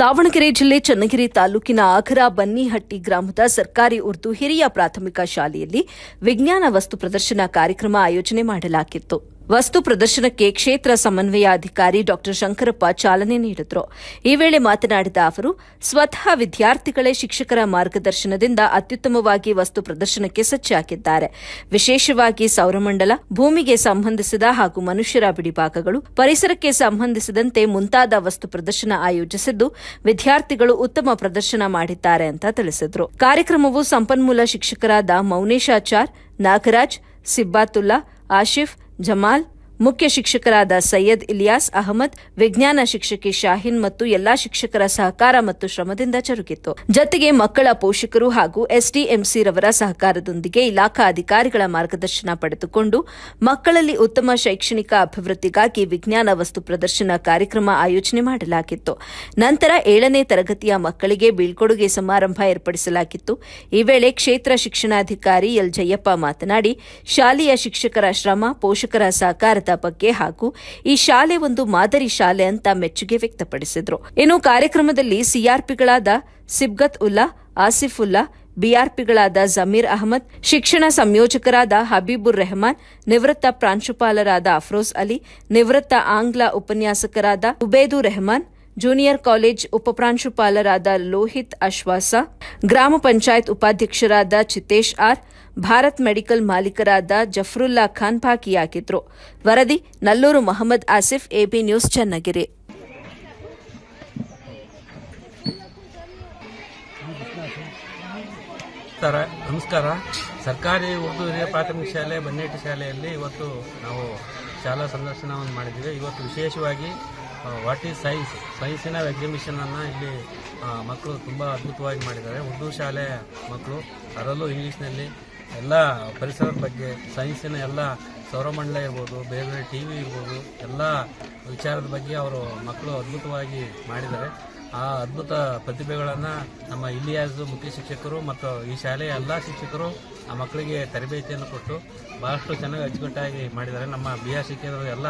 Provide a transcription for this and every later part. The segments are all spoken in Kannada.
ದಾವಣಗೆರೆ ಜಿಲ್ಲೆ ಚನ್ನಗಿರಿ ತಾಲೂಕಿನ ಆಖರ ಬನ್ನಿಹಟ್ಟಿ ಗ್ರಾಮದ ಸರ್ಕಾರಿ ಉರ್ದು ಹಿರಿಯ ಪ್ರಾಥಮಿಕ ಶಾಲೆಯಲ್ಲಿ ವಿಜ್ಞಾನ ವಸ್ತು ಪ್ರದರ್ಶನ ಕಾರ್ಯಕ್ರಮ ಆಯೋಜನೆ ಮಾಡಲಾಗಿತ್ತು. ವಸ್ತು ಪ್ರದರ್ಶನಕ್ಕೆ ಕ್ಷೇತ್ರ ಸಮನ್ವಯಾಧಿಕಾರಿ ಡಾಕ್ಟರ್ ಶಂಕರಪ್ಪ ಚಾಲನೆ ನೀಡಿದರು. ಈ ವೇಳೆ ಮಾತನಾಡಿದ ಅವರು, ಸ್ವತಃ ವಿದ್ಯಾರ್ಥಿಗಳೇ ಶಿಕ್ಷಕರ ಮಾರ್ಗದರ್ಶನದಿಂದ ಅತ್ಯುತ್ತಮವಾಗಿ ವಸ್ತು ಪ್ರದರ್ಶನಕ್ಕೆ ಸಜ್ಜಾಗಿದ್ದಾರೆ. ವಿಶೇಷವಾಗಿ ಸೌರಮಂಡಲ, ಭೂಮಿಗೆ ಸಂಬಂಧಿಸಿದ ಹಾಗೂ ಮನುಷ್ಯರ ಬಿಡಿಭಾಗಗಳು, ಪರಿಸರಕ್ಕೆ ಸಂಬಂಧಿಸಿದಂತೆ ಮುಂತಾದ ವಸ್ತು ಪ್ರದರ್ಶನ ಆಯೋಜಿಸಿದ್ದು, ವಿದ್ಯಾರ್ಥಿಗಳು ಉತ್ತಮ ಪ್ರದರ್ಶನ ಮಾಡಿದ್ದಾರೆ ಅಂತ ತಿಳಿಸಿದರು. ಕಾರ್ಯಕ್ರಮವು ಸಂಪನ್ಮೂಲ ಶಿಕ್ಷಕರಾದ ಮೌನೇಶಾಚಾರ್ ನಾಗರಾಜ್, ಸಿಬ್ಬಾತುಲ್ಲಾ, ಆಶಿಫ್, ಜಮಾಲ್ ಮುಖ್ಯ ಶಿಕ್ಷಕರಾದ ಸೈಯದ್ ಇಲಿಯಾಸ್ ಅಹಮದ್, ವಿಜ್ಞಾನ ಶಿಕ್ಷಕಿ ಶಾಹಿನ್ ಮತ್ತು ಎಲ್ಲಾ ಶಿಕ್ಷಕರ ಸಹಕಾರ ಮತ್ತು ಶ್ರಮದಿಂದ ಜರುಗಿತು ಜತೆಗೆ ಮಕ್ಕಳ ಪೋಷಕರು ಹಾಗೂ ಎಸ್ಡಿಎಂಸಿ ರವರ ಸಹಕಾರದೊಂದಿಗೆ ಇಲಾಖಾ ಅಧಿಕಾರಿಗಳ ಮಾರ್ಗದರ್ಶನ ಪಡೆದುಕೊಂಡು ಮಕ್ಕಳಲ್ಲಿ ಉತ್ತಮ ಶೈಕ್ಷಣಿಕ ಅಭಿವೃದ್ಧಿಗಾಗಿ ವಿಜ್ಞಾನ ವಸ್ತು ಪ್ರದರ್ಶನ ಕಾರ್ಯಕ್ರಮ ಆಯೋಜನೆ ಮಾಡಲಾಗಿತ್ತು. ನಂತರ ಏಳನೇ ತರಗತಿಯ ಮಕ್ಕಳಿಗೆ ಬೀಳ್ಕೊಡುಗೆ ಸಮಾರಂಭ ಏರ್ಪಡಿಸಲಾಗಿತ್ತು. ಈ ವೇಳೆ ಕ್ಷೇತ್ರ ಶಿಕ್ಷಣಾಧಿಕಾರಿ ಎಲ್ ಜಯಪ್ಪ ಮಾತನಾಡಿ, ಶಾಲೆಯ ಶಿಕ್ಷಕರ ಶ್ರಮ, ಪೋಷಕರ ಸಹಕಾರದ ಬಗ್ಗೆ ಹಾಗೂ ಈ ಶಾಲೆ ಒಂದು ಮಾದರಿ ಶಾಲೆ ಅಂತ ಮೆಚ್ಚುಗೆ ವ್ಯಕ್ತಪಡಿಸಿದರು. ಇನ್ನು ಕಾರ್ಯಕ್ರಮದಲ್ಲಿ ಸಿಆರ್ಪಿಗಳಾದ ಸಿಬ್ಗತ್ ಉಲ್ಲಾ, ಆಸಿಫ್ ಉಲ್ಲಾ, ಬಿಆರ್ಪಿಗಳಾದ ಜಮೀರ್ ಅಹಮದ್, ಶಿಕ್ಷಣ ಸಂಯೋಜಕರಾದ ಹಬೀಬುರ್ ರೆಹಮಾನ್, ನಿವೃತ್ತ ಪ್ರಾಂಶುಪಾಲರಾದ ಅಫ್ರೋಜ್ ಅಲಿ, ನಿವೃತ್ತ ಆಂಗ್ಲ ಉಪನ್ಯಾಸಕರಾದ ಉಬೇದು ರೆಹಮಾನ್ ಜೂನಿಯರ್ ಕಾಲೇಜ್ ಉಪಪ್ರಾಂಶುಪಾಲರಾದ ಲೋಹಿತ್ ಅಶ್ವಾಸ, ಗ್ರಾಮ ಪಂಚಾಯತ್ ಉಪಾಧ್ಯಕ್ಷರಾದ ಚಿತೇಶ್ ಆರ್, ಭಾರತ್ ಮೆಡಿಕಲ್ ಮಾಲೀಕರಾದ ಜಫ್ರುಲ್ಲಾ ಖಾನ್ ಭಾಗಿಯಾಗಿದ್ರು. ವರದಿ ನಲ್ಲೂರು ಮೊಹಮ್ಮದ್ ಆಸಿಫ್, ಎಬಿ ನ್ಯೂಸ್ ಚನ್ನಗಿರಿ. ನಮಸ್ಕಾರ. ಸರ್ಕಾರಿ ಉರ್ದು ಹಿರಿಯ ಪ್ರಾಥಮಿಕ ಶಾಲೆ, ಬನ್ನೇಟಿ ಶಾಲೆಯಲ್ಲಿ ಇವತ್ತು ನಾವು ಶಾಲಾ ಸಂದರ್ಶನವನ್ನು ಮಾಡಿದ್ದೀವಿ. ಇವತ್ತು ವಿಶೇಷವಾಗಿ ವಾಟ್ ಈಸ್ ಸೈನ್ಸ್ ಸೈನ್ಸಿನ ಎಕ್ಸಿಬಿಷನನ್ನು ಇಲ್ಲಿ ಮಕ್ಕಳು ತುಂಬ ಅದ್ಭುತವಾಗಿ ಮಾಡಿದ್ದಾರೆ. ಉರ್ದು ಶಾಲೆ ಮಕ್ಕಳು ಅದರಲ್ಲೂ ಇಂಗ್ಲೀಷ್ನಲ್ಲಿ ಎಲ್ಲ ಪರಿಸರದ ಬಗ್ಗೆ ಸೈನ್ಸಿನ ಎಲ್ಲ ಸೌರಮಂಡಲ ಇರ್ಬೋದು, ಬೇರೆ ಬೇರೆ ಟಿ ವಿ ಇರ್ಬೋದು, ಎಲ್ಲ ವಿಚಾರದ ಬಗ್ಗೆ ಅವರು ಮಕ್ಕಳು ಅದ್ಭುತವಾಗಿ ಮಾಡಿದ್ದಾರೆ. ಆ ಅದ್ಭುತ ಪ್ರತಿಭೆಗಳನ್ನು ನಮ್ಮ ಇಲಿಯಾಸ್ ಮುಖ್ಯ ಶಿಕ್ಷಕರು ಮತ್ತು ಈ ಶಾಲೆಯ ಎಲ್ಲ ಶಿಕ್ಷಕರು ಆ ಮಕ್ಕಳಿಗೆ ತರಬೇತಿಯನ್ನು ಕೊಟ್ಟು ಬಹಳಷ್ಟು ಚೆನ್ನಾಗಿ ಅಚ್ಚುಕಟ್ಟಾಗಿ ಮಾಡಿದ್ದಾರೆ. ನಮ್ಮ ಬಿ ಆರ್ ಶಿಕ್ಷಕರು ಎಲ್ಲ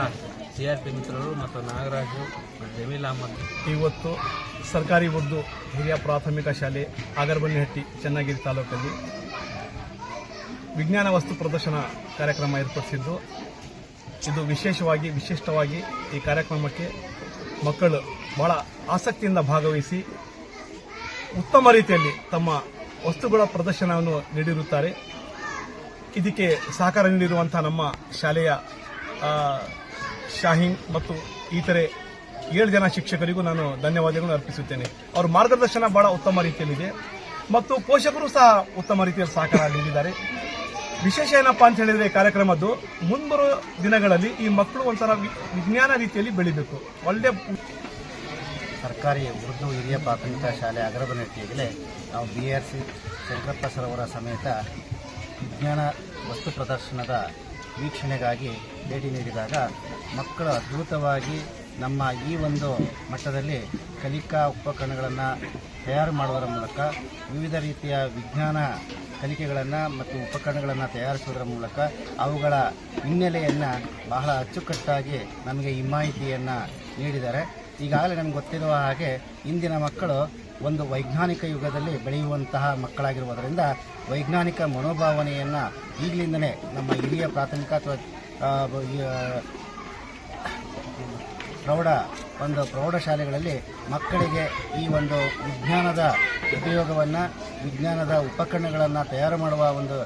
ಸಿ ಆರ್ ಪಿ ಮಿತ್ರರು ಮತ್ತು ನಾಗರಾಜು ಮತ್ತು ಜಮೀಲ್ ಅಹಮದ್. ಇವತ್ತು ಸರ್ಕಾರಿ ಉರ್ದು ಹಿರಿಯ ಪ್ರಾಥಮಿಕ ಶಾಲೆ ಆಗರಬನ್ನಿಹಟ್ಟಿ ಚನ್ನಗಿರಿ ತಾಲೂಕಲ್ಲಿ ವಿಜ್ಞಾನ ವಸ್ತು ಪ್ರದರ್ಶನ ಕಾರ್ಯಕ್ರಮ ಏರ್ಪಡಿಸಿದ್ದು. ಇದು ವಿಶೇಷವಾಗಿ, ವಿಶಿಷ್ಟವಾಗಿ ಈ ಕಾರ್ಯಕ್ರಮಕ್ಕೆ ಮಕ್ಕಳು ಬಹಳ ಆಸಕ್ತಿಯಿಂದ ಭಾಗವಹಿಸಿ ಉತ್ತಮ ರೀತಿಯಲ್ಲಿ ತಮ್ಮ ವಸ್ತುಗಳ ಪ್ರದರ್ಶನವನ್ನು ನೀಡಿರುತ್ತಾರೆ. ಇದಕ್ಕೆ ಸಹಕಾರ ನೀಡಿರುವಂತಹ ನಮ್ಮ ಶಾಲೆಯ ಆ, ಶಾಹೀನ್ ಮತ್ತು ಇತರೆ ಏಳು ಜನ ಶಿಕ್ಷಕರಿಗೂ ನಾನು ಧನ್ಯವಾದಗಳನ್ನು ಅರ್ಪಿಸುತ್ತೇನೆ. ಅವರ ಮಾರ್ಗದರ್ಶನ ಬಹಳ ಉತ್ತಮ ರೀತಿಯಲ್ಲಿದೆ ಮತ್ತು ಪೋಷಕರು ಸಹ ಉತ್ತಮ ರೀತಿಯಲ್ಲಿ ಸಹಕಾರ ನೀಡಿದ್ದಾರೆ. ವಿಶೇಷ ಏನಪ್ಪಾ ಅಂತ ಹೇಳಿದ್ರೆ ಕಾರ್ಯಕ್ರಮದ್ದು ಮುಂಬರುವ ದಿನಗಳಲ್ಲಿ ಈ ಮಕ್ಕಳು ಒಂಥರ ವಿಜ್ಞಾನ ರೀತಿಯಲ್ಲಿ ಬೆಳಿಬೇಕು. ಒಳ್ಳೆ ಸರ್ಕಾರಿ ಉರ್ದು ಹಿರಿಯ ಪ್ರಾಥಮಿಕ ಶಾಲೆ ಅಗರಬನಹಟ್ಟಿಯಲ್ಲಿ ನಾವು B R C Shankarappa sir ಅವರ ಸಮೇತ ವಿಜ್ಞಾನ ವಸ್ತು ಪ್ರದರ್ಶನದ ವೀಕ್ಷಣೆಗಾಗಿ ಭೇಟಿ ನೀಡಿದಾಗ ಮಕ್ಕಳು ಅದ್ಭುತವಾಗಿ ನಮ್ಮ ಈ ಒಂದು ಮಟ್ಟದಲ್ಲಿ ಕಲಿಕಾ ಉಪಕರಣಗಳನ್ನು ತಯಾರು ಮಾಡುವುದರ ಮೂಲಕ ವಿವಿಧ ರೀತಿಯ ವಿಜ್ಞಾನ ಕಲಿಕೆಗಳನ್ನು ಮತ್ತು ಉಪಕರಣಗಳನ್ನು ತಯಾರಿಸುವುದರ ಮೂಲಕ ಅವುಗಳ ಹಿನ್ನೆಲೆಯನ್ನು ಬಹಳ ಅಚ್ಚುಕಟ್ಟಾಗಿ ನಮಗೆ ಈ ಮಾಹಿತಿಯನ್ನು ನೀಡಿದ್ದಾರೆ. ಈಗಾಗಲೇ ನಮ್ಗೆ ಗೊತ್ತಿರುವ ಹಾಗೆ ಇಂದಿನ ಮಕ್ಕಳು ಒಂದು ವೈಜ್ಞಾನಿಕ ಯುಗದಲ್ಲಿ ಬೆಳೆಯುವಂತಹ ಮಕ್ಕಳಾಗಿರುವುದರಿಂದ ವೈಜ್ಞಾನಿಕ ಮನೋಭಾವನೆಯನ್ನು ಈಗಲಿಂದಲೇ ನಮ್ಮ ಹಿರಿಯ ಪ್ರಾಥಮಿಕ ಅಥವಾ ಪ್ರೌಢ ಒಂದು ಪ್ರೌಢಶಾಲೆಗಳಲ್ಲಿ ಮಕ್ಕಳಿಗೆ ಈ ಒಂದು ವಿಜ್ಞಾನದ ಉಪಯೋಗವನ್ನು ವಿಜ್ಞಾನದ ಉಪಕರಣಗಳನ್ನು ತಯಾರು ಮಾಡುವ ಒಂದು